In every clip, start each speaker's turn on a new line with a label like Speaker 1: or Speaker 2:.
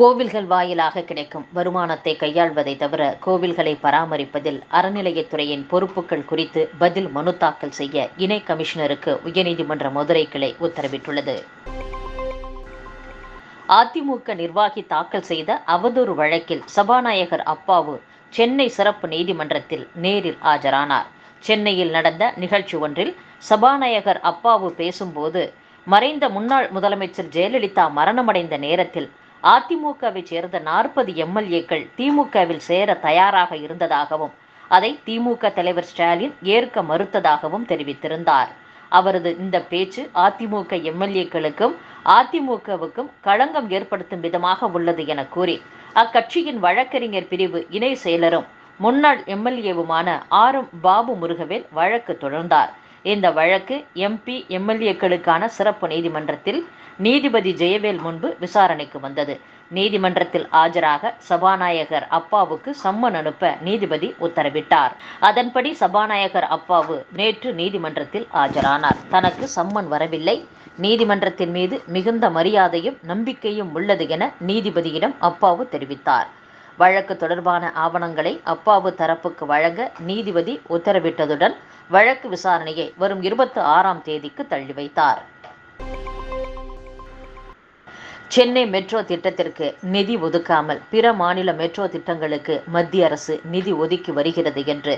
Speaker 1: கோவில்கள் வாயிலாக கிடைக்கும் வருமானத்தை கையாள்வதை தவிர கோவில்களை பராமரிப்பதில் அறநிலையத்துறையின் பொறுப்புகள் குறித்து பதில் மனு தாக்கல் செய்ய இணை கமிஷனருக்கு உயர்நீதிமன்ற மதுரை கிளை உத்தரவிட்டுள்ளது. அதிமுக நிர்வாகி தாக்கல் செய்த அவதூறு வழக்கில் சபாநாயகர் அப்பாவு சென்னை சிறப்பு நீதிமன்றத்தில் நேரில் ஆஜரானார். சென்னையில் நடந்த நிகழ்ச்சி ஒன்றில் சபாநாயகர் அப்பாவு பேசும்போது மறைந்த முன்னாள் முதலமைச்சர் ஜெயலலிதா மரணமடைந்த நேரத்தில் அதிமுகவை சேர்ந்த நாற்பது எம்எல்ஏக்கள் திமுகவில் சேர தயாராக இருந்ததாகவும் அதை திமுக தலைவர் ஸ்டாலின் ஏற்க மறுத்ததாகவும் தெரிவித்திருந்தார். அவரது இந்த பேச்சு அதிமுக எம்எல்ஏக்களுக்கும் அதிமுகவுக்கும் களங்கம் ஏற்படுத்தும் விதமாக உள்ளது என கூறி அக்கட்சியின் வழக்கறிஞர் பிரிவு இணை செயலரும் முன்னாள் எம்எல்ஏவுமான ஆர். எம். பாபு முருகவேல் வழக்கு தொடர்ந்தார். இந்த வழக்கு எம்பி எம்எல்ஏக்களுக்கான சிறப்பு நீதிமன்றத்தில் நீதிபதி ஜெயவேல் முன்பு விசாரணைக்கு வந்தது. நீதிமன்றத்தில் ஆஜராக சபாநாயகர் அப்பாவுக்கு சம்மன் அனுப்ப நீதிபதி உத்தரவிட்டார். அதன்படி சபாநாயகர் அப்பாவு நேற்று நீதிமன்றத்தில் ஆஜரானார். தனக்கு சம்மன் வரவில்லை. நீதிமன்றத்தின் மீது மிகுந்த மரியாதையும் நம்பிக்கையும் உள்ளது என நீதிபதியிடம் அப்பாவு தெரிவித்தார். வழக்கு தொடர்பான ஆவணங்களை அப்பாவு தரப்புக்கு வழங்க நீதிபதி உத்தரவிட்டதுடன் வழக்கு விசாரணையை வரும் இருபத்தி ஆறாம் தேதிக்கு தள்ளி வைத்தார் சென்னை மெட்ரோ திட்டத்திற்கு நிதி ஒதுக்காமல் பிற மாநில மெட்ரோ திட்டங்களுக்கு மத்திய அரசு நிதி ஒதுக்கி வருகிறது என்று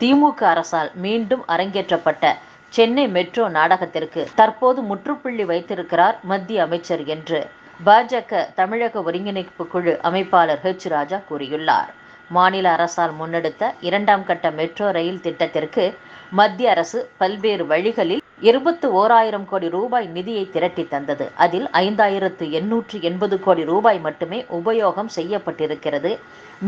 Speaker 1: திமுக அரசால் மீண்டும் அரங்கேற்றப்பட்ட சென்னை மெட்ரோ நாடகத்திற்கு தற்போது முற்றுப்புள்ளி வைத்திருக்கிறார் மத்திய அமைச்சர் என்று பாஜக தமிழக ஒருங்கிணைப்பு குழு அமைப்பாளர் ஹெச் ராஜா கூறியுள்ளார். மாநில அரசால் முன்னெடுத்த இரண்டாம் கட்ட மெட்ரோ ரயில் திட்டத்திற்கு மத்திய அரசு பல்வேறு வழிகளில் இருபத்து ஓராயிரம் கோடி ரூபாய் நிதியை திரட்டி தந்தது. அதில் ஐந்தாயிரத்து எண்ணூற்று எண்பது கோடி ரூபாய் மட்டுமே உபயோகம் செய்யப்பட்டிருக்கிறது.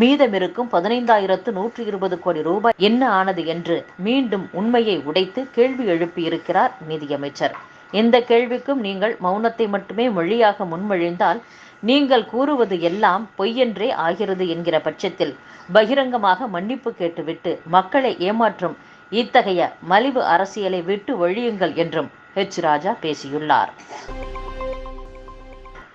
Speaker 1: மீதமிருக்கும் பதினைந்தாயிரத்து நூற்று இருபது கோடி ரூபாய் என்ன ஆனது என்று மீண்டும் உண்மையை உடைத்து கேள்வி எழுப்பியிருக்கிறார் நிதியமைச்சர். இந்த கேள்விக்கும் நீங்கள் மௌனத்தை மட்டுமே மொழியாக முன்மொழிந்தால் நீங்கள் கூறுவது எல்லாம் பொய்யென்றே ஆகிறது என்கிற பட்சத்தில் பகிரங்கமாக மன்னிப்பு கேட்டுவிட்டு மக்களை ஏமாற்றும் இத்தகைய மலிவு அரசியலை விட்டு ஒழியுங்கள் என்றும் ஹெச் ராஜா பேசியுள்ளார்.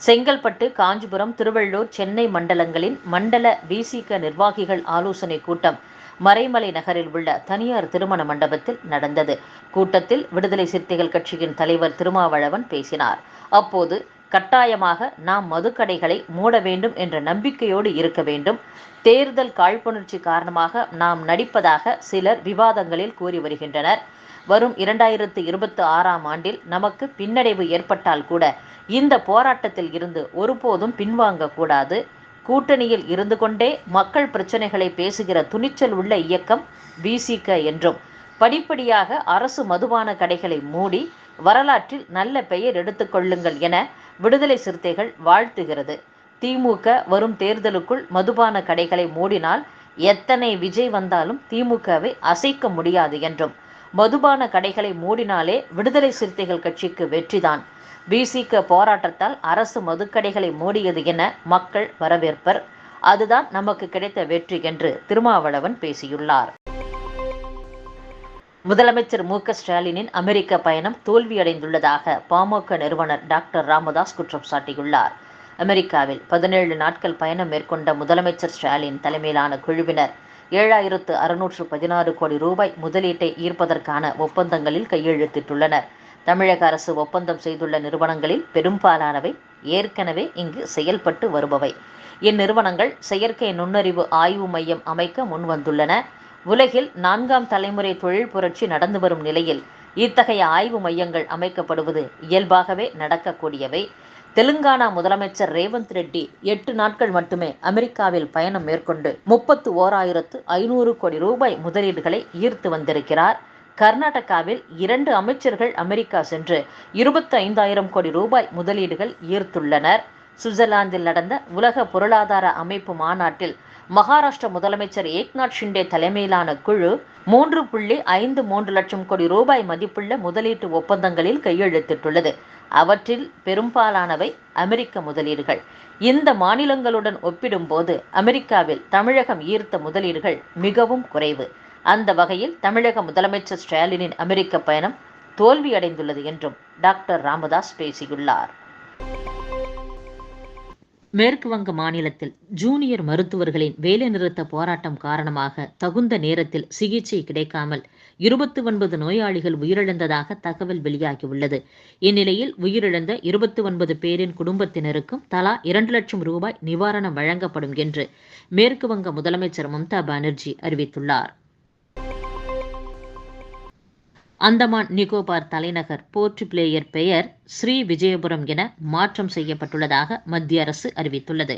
Speaker 1: செங்கல்பட்டு காஞ்சிபுரம் திருவள்ளூர் சென்னை மண்டலங்களின் மண்டல விசிக நிர்வாகிகள் ஆலோசனை கூட்டம் மறைமலை நகரில் உள்ள தனியார் திருமண மண்டபத்தில் நடந்தது. கூட்டத்தில் விடுதலை சிறுத்தைகள் கட்சியின் தலைவர் திருமாவளவன் பேசினார். அப்போது கட்டாயமாக நாம் மதுக்கடைகளை மூட வேண்டும் என்ற நம்பிக்கையோடு இருக்க வேண்டும். தேர்தல் காழ்ப்புணர்ச்சி காரணமாக நாம் நடிப்பதாக சிலர் விவாதங்களில் கூறி வருகின்றனர். வரும் இரண்டாயிரத்து இருபத்தி ஆறாம் ஆண்டில் நமக்கு பின்னடைவு ஏற்பட்டால் கூட இந்த போராட்டத்தில் இருந்து ஒருபோதும் பின்வாங்க கூடாது கூட்டணியில் இருந்து கொண்டே மக்கள் பிரச்சனைகளை பேசுகிற துணிச்சல் உள்ள இயக்கம் விசிக என்றும் படிப்படியாக அரசு மதுபான கடைகளை மூடி வரலாற்றில் நல்ல பெயர் எடுத்துக்கொள்ளுங்கள் என விடுதலை சிறுத்தைகள் வாழ்த்துகிறது. திமுக வரும் தேர்தலுக்குள் மதுபான கடைகளை மூடினால் எத்தனை விஜய் வந்தாலும் திமுகவை அசைக்க முடியாது என்றும் மதுபான கடைகளை மூடினாலே விடுதலை சிறுத்தைகள் கட்சிக்கு வெற்றிதான். பிசிக போராட்டத்தால் அரசு மதுக்கடைகளை மூடியது என மக்கள் வரவேற்பர். அதுதான் நமக்கு கிடைத்த வெற்றி என்று திருமாவளவன் பேசியுள்ளார். முதலமைச்சர் மு க ஸ்டாலினின் அமெரிக்க பயணம் தோல்வியடைந்துள்ளதாக பாமக நிறுவனர் டாக்டர் ராமதாஸ் குற்றம் சாட்டியுள்ளார். அமெரிக்காவில் பதினேழு நாட்கள் பயணம் மேற்கொண்ட முதலமைச்சர் ஸ்டாலின் தலைமையிலான குழுவினர் ஏழாயிரத்து அறுநூற்று பதினாறு கோடி ரூபாய் முதலீட்டை ஈர்ப்பதற்கான ஒப்பந்தங்களில் கையெழுத்திட்டுள்ளனர். தமிழக அரசு ஒப்பந்தம் செய்துள்ள நிறுவனங்களில் பெரும்பாலானவை ஏற்கனவே இங்கு செயல்பட்டு வருபவை. இந்நிறுவனங்கள் செயற்கை நுண்ணறிவு ஆய்வு மையம் அமைக்க முன்வந்துள்ளன. உலகில் நான்காம் தலைமுறை தொழில் புரட்சி நடந்து வரும் நிலையில் இத்தகைய ஆய்வு மையங்கள் அமைக்கப்படுவது இயல்பாகவே நடக்கக்கூடியவை. தெலுங்கானா முதலமைச்சர் ரேவந்த் ரெட்டி எட்டு நாட்கள் மட்டுமே அமெரிக்காவில் பயணம் மேற்கொண்டு முப்பத்து ஓராயிரத்து ஐநூறு கோடி ரூபாய் முதலீடுகளை ஈர்த்து வந்திருக்கிறார். கர்நாடகாவில் இரண்டு அமைச்சர்கள் அமெரிக்கா சென்று இருபத்தி ஐந்தாயிரம் கோடி ரூபாய் முதலீடுகள் ஈர்த்துள்ளனர். சுவிட்சர்லாந்தில் நடந்த உலக பொருளாதார அமைப்பு மாநாட்டில் மகாராஷ்டிர முதலமைச்சர் ஏக்நாத் ஷிண்டே தலைமையிலான குழு மூன்று புள்ளி ஐந்து மூன்று லட்சம் கோடி ரூபாய் மதிப்புள்ள முதலீட்டு ஒப்பந்தங்களில் கையெழுத்திட்டுள்ளது. அவற்றில் பெரும்பாலானவை அமெரிக்க முதலீடுகள். இந்த மாநிலங்களுடன் ஒப்பிடும்போது அமெரிக்காவில் தமிழகம் ஈர்த்த முதலீடுகள் மிகவும் குறைவு. அந்த வகையில் தமிழக முதலமைச்சர் ஸ்டாலினின் அமெரிக்க பயணம் தோல்வியடைந்துள்ளது என்றும் டாக்டர் ராமதாஸ் பேசியுள்ளார். மேற்கு வங்க மாநிலத்தில் ஜூனியர் மருத்துவர்களின் வேலைநிறுத்த போராட்டம் காரணமாக தகுந்த நேரத்தில் சிகிச்சை கிடைக்காமல் இருபத்தி ஒன்பது நோயாளிகள் உயிரிழந்ததாக தகவல் வெளியாகியுள்ளது. இந்நிலையில் உயிரிழந்த இருபத்தி ஒன்பது பேரின் குடும்பத்தினருக்கும் தலா இரண்டு லட்சம் ரூபாய் நிவாரணம் வழங்கப்படும் என்று மேற்கு வங்க முதலமைச்சர் மம்தா பானர்ஜி அறிவித்துள்ளார். அந்தமான் நிக்கோபார் தலைநகர் போர்ட் பிளேயர் பெயர் ஸ்ரீ விஜயபுரம் என மாற்றம் செய்யப்பட்டுள்ளதாக மத்திய அரசு அறிவித்துள்ளது.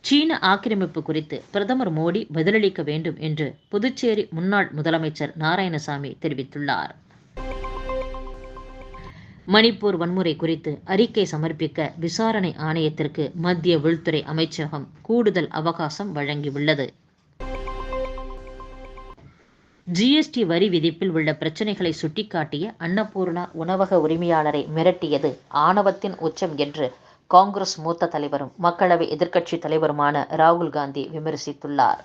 Speaker 1: சீன ஆக்கிரமிப்பு குறித்து பிரதமர் மோடி பதிலளிக்க வேண்டும் என்று புதுச்சேரி முன்னாள் முதலமைச்சர் நாராயணசாமி தெரிவித்துள்ளார். மணிப்பூர் வன்முறை குறித்து அறிக்கை சமர்ப்பிக்க விசாரணை ஆணையத்திற்கு மத்திய உள்துறை அமைச்சகம் கூடுதல் அவகாசம் வழங்கியுள்ளது. ஜிஎஸ்டி வரி விதிப்பில் உள்ள பிரச்சனைகளை சுட்டிக்காட்டிய அன்னபூர்ணா உணவக உரிமையாளரை மிரட்டியது ஆணவத்தின் உச்சம் என்று காங்கிரஸ் மூத்த தலைவரும் மக்களவை எதிர்க்கட்சி தலைவருமான ராகுல் காந்தி விமர்சித்துள்ளார்.